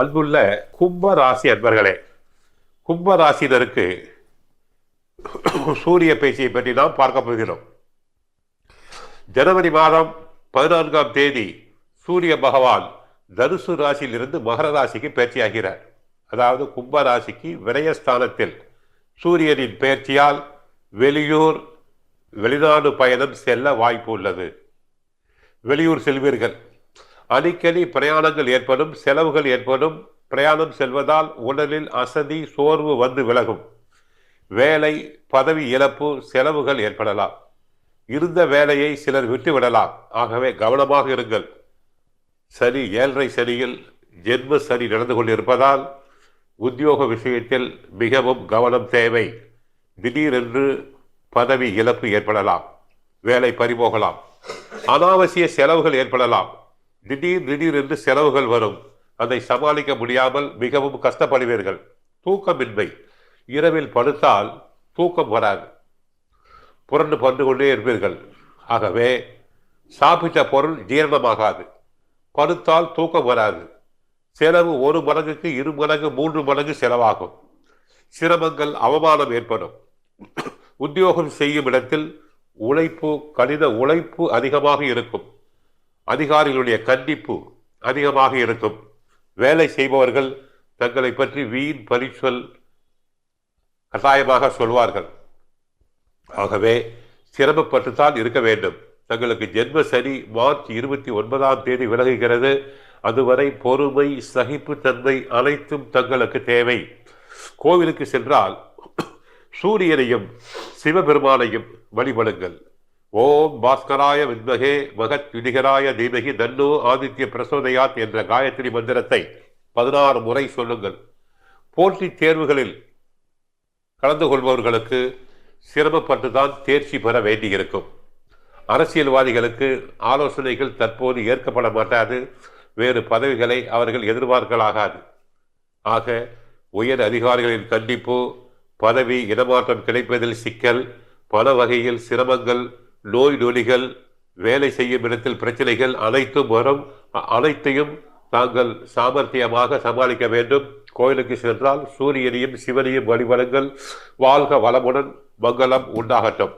அன்புள்ள கும்ப ராசி அன்பர்களே கும்ப ராசினருக்கு சூரிய பேச்சியை பற்றி நாம் பார்க்க போகிறோம். ஜனவரி மாதம் பதினான்காம் தேதி சூரிய பகவான் தனுசு ராசியிலிருந்து மகர ராசிக்கு பயிற்சியாகிறார். அதாவது கும்ப ராசிக்கு விரயஸ்தானத்தில் சூரியனின் பயிற்சியால் வெளியூர் வெளிநாடு பயணம் செல்ல வாய்ப்பு உள்ளது. வெளியூர் செல்வீர்கள். அடிக்கடி பிரயாணங்கள் ஏற்படும் செலவுகள் ஏற்படும். பிரயாணம் செல்வதால் உடலில் அசதி சோர்வு வந்து விலகும். வேலை பதவி இழப்பு செலவுகள் ஏற்படலாம். இருந்த வேலையை சிலர் விட்டுவிடலாம். ஆகவே கவனமாக இருங்கள். சனி ஏழரை சனியில் ஜென்ம சனி நடந்து கொண்டிருப்பதால் உத்தியோக விஷயத்தில் மிகவும் கவனம் தேவை. திடீரென்று பதவி இழப்பு ஏற்படலாம். வேலை பறிபோகலாம். அனாவசிய செலவுகள் ஏற்படலாம். திடீர் திடீர் என்று செலவுகள் வரும். அதை சமாளிக்க முடியாமல் மிகவும் கஷ்டப்படுவீர்கள். தூக்கமின்மை. இரவில் படுத்தால் தூக்கம் வராது. புரண்டு பண்டு கொண்டே இருப்பீர்கள். ஆகவே சாப்பிட்ட பொருள் ஜீரணமாகாது. படுத்தால் தூக்கம் வராது. செலவு ஒரு மடங்குக்கு இரு மடங்கு மூன்று மடங்கு செலவாகும். சிரமங்கள் அவமானம் ஏற்படும். உத்தியோகம் செய்யும் இடத்தில் உழைப்பு கடின உழைப்பு அதிகமாக இருக்கும். அதிகாரிகளுடைய கண்டிப்பு அதிகமாக இருக்கும். வேலை செய்பவர்கள் தங்களை பற்றி வீண் பரிசொல் கட்டாயமாக சொல்வார்கள். ஆகவே சிரமப்பட்டுத்தான் இருக்க வேண்டும். தங்களுக்கு ஜென்ம சனி மார்ச் இருபத்தி ஒன்பதாம் தேதி விலகுகிறது. அதுவரை பொறுமை சகிப்புத்தன்மை அனைத்தும் தங்களுக்கு தேவை. கோவிலுக்கு சென்றால் சூரியனையும் சிவபெருமானையும் வழிபடுங்கள். ஓம் பாஸ்கராய வித்மகே மகத் யுதிகராய தீமகி தன்னு ஆதித்ய பிரசோதயாத் என்ற காயத்ரி மந்திரத்தை பதினாறு முறை சொல்லுங்கள். போட்டித் தேர்வுகளில் கலந்து கொள்பவர்களுக்கு சிரமப்பட்டுதான் தேர்ச்சி பெற வேண்டியிருக்கும். அரசியல்வாதிகளுக்கு ஆலோசனைகள் தற்போது ஏற்கப்பட மாட்டாது வேறு பதவிகளை அவர்கள் எதிர்பார்க்கலாகாது. ஆக உயர் அதிகாரிகளின் கண்டிப்பு பதவி இடமாற்றம் கிடைப்பதில் சிக்கல் பல வகையில் சிரமங்கள் நோய் நொலிகள் வேலை செய்யும் இடத்தில் பிரச்சனைகள் அனைத்தும் வரும். அனைத்தையும் தாங்கள் சாமர்த்தியமாக சமாளிக்க வேண்டும். கோயிலுக்கு சென்றால் சூரியனையும் சிவனையும் வழிபடுங்கள். வாழ்க வளமுடன் மங்களம் உண்டாகட்டும்.